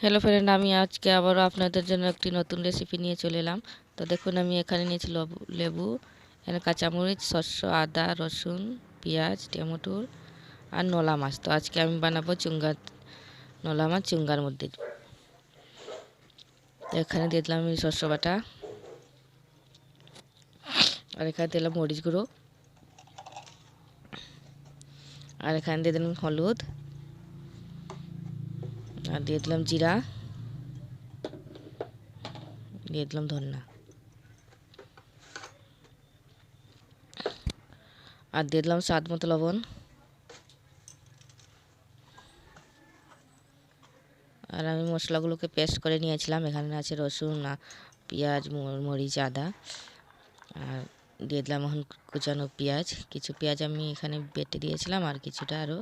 Hello friend আমি আজকে আবারও আপনাদের জন্য একটি নতুন রেসিপি নিয়ে চলে এলাম। তো দেখুন, আমি এখানে নিয়েছি লবু এখানে কাঁচামরিচ, শস্য, আদা, রসুন, পেঁয়াজ টমেটোর আর নলা মাছ। তো আজকে আমি বানাবো চুঙ্গা, নলা মাছ চুঙ্গার মধ্যে। তো এখানে দিয়ে দিলাম আমি শস্য বাটা আর এখানে দিলাম মরিচ গুঁড়ো। আর এখানে দিয়ে দিলাম হলুদ। আর দিয়ে দিলাম জিরা। দিয়ে দিলাম ধন্না আর দিয়ে দিলাম স্বাদ মতো লবণ। আর আমি মশলাগুলোকে পেস্ট করে নিয়েছিলাম। এখানে আছে রসুন পেঁয়াজ মরিচ, আদা। আর দিয়ে দিলাম এখন কুচানো পেঁয়াজ। কিছু পেঁয়াজ আমি এখানে বেটে দিয়েছিলাম আর কিছুটা আরও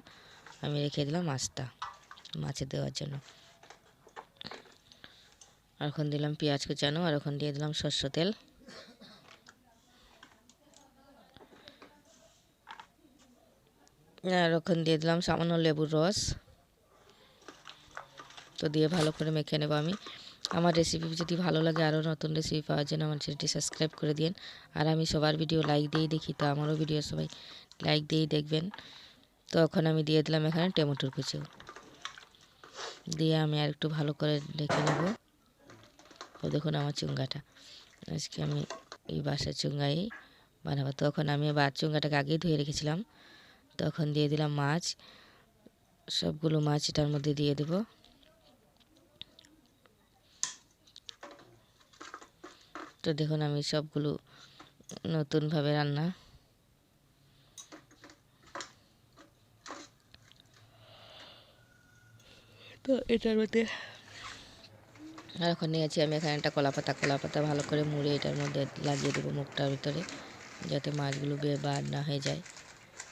আমি রেখে দিলাম মাছটা মাছে দেওয়ার জন্য। আর এখন দিলাম পেঁয়াজ কুচানো, আর এখন দিয়ে দিলাম সর্ষ তেল। আর ওখান দিয়ে দিলাম সামান্য লেবুর রস। তো দিয়ে ভালো করে মেখে নেব আমি। আমার রেসিপি যদি ভালো লাগে, আরও নতুন রেসিপি পাওয়ার জন্য আমার চ্যানেলটি সাবস্ক্রাইব করে দিন। আর আমি সবার ভিডিও লাইক দিয়েই দেখি, তো আমারও ভিডিও সবাই লাইক দিয়েই দেখবেন। তো এখন আমি দিয়ে দিলাম এখানে টমেটোর কুচি। দিয়ে আমি আর একটু ভালো করে ডেকে নেব। ও দেখুন আমার চুঙ্গাটা। আজকে আমি এই বাসার চুঙ্গাই বানাবো। তখন আমি বা চুঙ্গাটাকে আগেই ধুয়ে রেখেছিলাম। তখন দিয়ে দিলাম মাছ। সবগুলো মাছ এটার মধ্যে দিয়ে দেব। তো দেখুন আমি সবগুলো নতুনভাবে রান্না তো এটার মধ্যে আর এখন নিয়েছি আমি এখানে একটা কলা পাতা কলা পাতা ভালো করে মুড়ে এটার মধ্যে লাগিয়ে দেবো মুখটার ভিতরে, যাতে মাছগুলো বেয়ে বার না হয়ে যায়।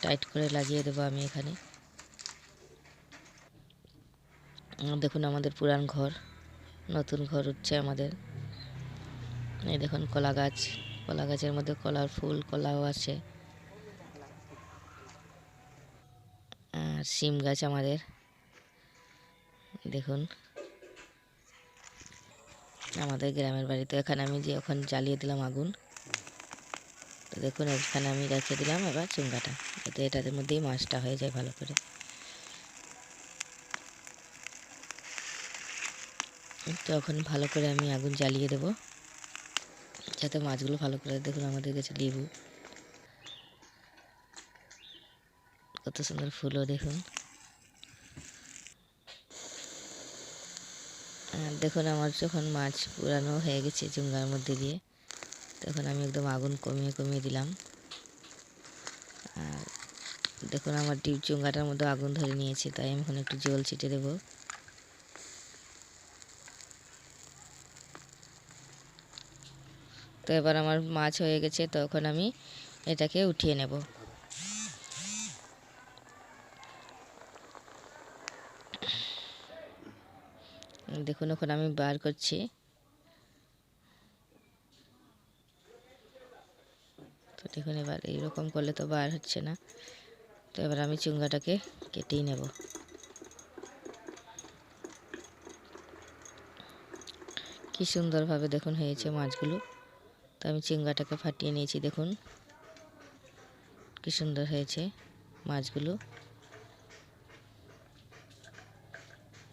টাইট করে লাগিয়ে দেবো আমি এখানে। দেখুন আমাদের পুরান ঘর, নতুন ঘর উঠছে আমাদের। এই দেখুন কলা গাছ, কলা গাছের মধ্যে কলার ফুল, কলাও আছে। আর শিম গাছ আমাদের। দেখুন। আমাদের গ্রামের বাড়িতে এখানে আমি যে ওখানে জ্বালিয়ে দিলাম আগুন, তো দেখুন এখানে আমি রেখে দিলাম এবার চুঙ্গাটা এতে এটার মধ্যেই মাছটা হয়ে যায় ভালো করে। তো এখন ভালো করে আমি আগুন জ্বালিয়ে দেব, যাতে মাছগুলো ভালো করে দেখুন আমাদের কাছে লেবু। কত সুন্দর ফুলও দেখুন। আর দেখুন আমার যখন মাছ পুরানো হয়ে গেছে চুঙ্গার মধ্যে দিয়ে, তখন আমি একদম আগুন কমিয়ে কমিয়ে দিলাম। আর দেখুন আমার ডিপ চুঙ্গাটার মধ্যে আগুন ধরে নিয়েছে, তাই আমি এখন একটু জল ছিটে দেব। তো এবার আমার মাছ হয়ে গেছে, তখন আমি এটাকে উঠিয়ে নেব। দেখুন, এখন আমি বার করছি। তো দেখুন, এবার এইরকম করলে তো বার হচ্ছে না। তো এবার আমি চুঙ্গাটাকে কেটেই নেব। কি সুন্দরভাবে দেখুন হয়েছে মাছগুলো। তো আমি চিঙ্গাটাকে ফাটিয়ে নিয়েছি, দেখুন। কি সুন্দর হয়েছে মাছগুলো।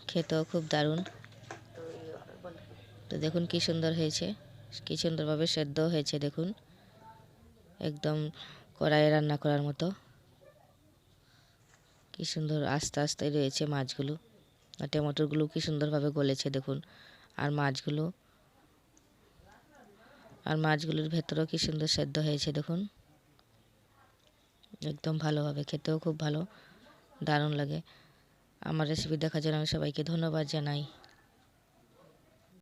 খেতেও খুব দারুণ। তো দেখুন কি সুন্দর হয়েছে, কি সুন্দরভাবে সেদ্ধ হয়েছে দেখুন। একদম কড়াইয়ে রান্না করার মতো। কি সুন্দর আস্তে আস্তে রয়েছে মাছগুলো। আর টমেটোগুলো কি সুন্দরভাবে গলেছে দেখুন। আর মাছগুলো, আর মাছগুলোর ভেতরেও কি সুন্দর সেদ্ধ হয়েছে দেখুন। একদম ভালোভাবে, খেতেও খুব ভালো, দারুণ লাগে। আমার রেসিপি দেখার জন্য আমি সবাইকে ধন্যবাদ জানাই।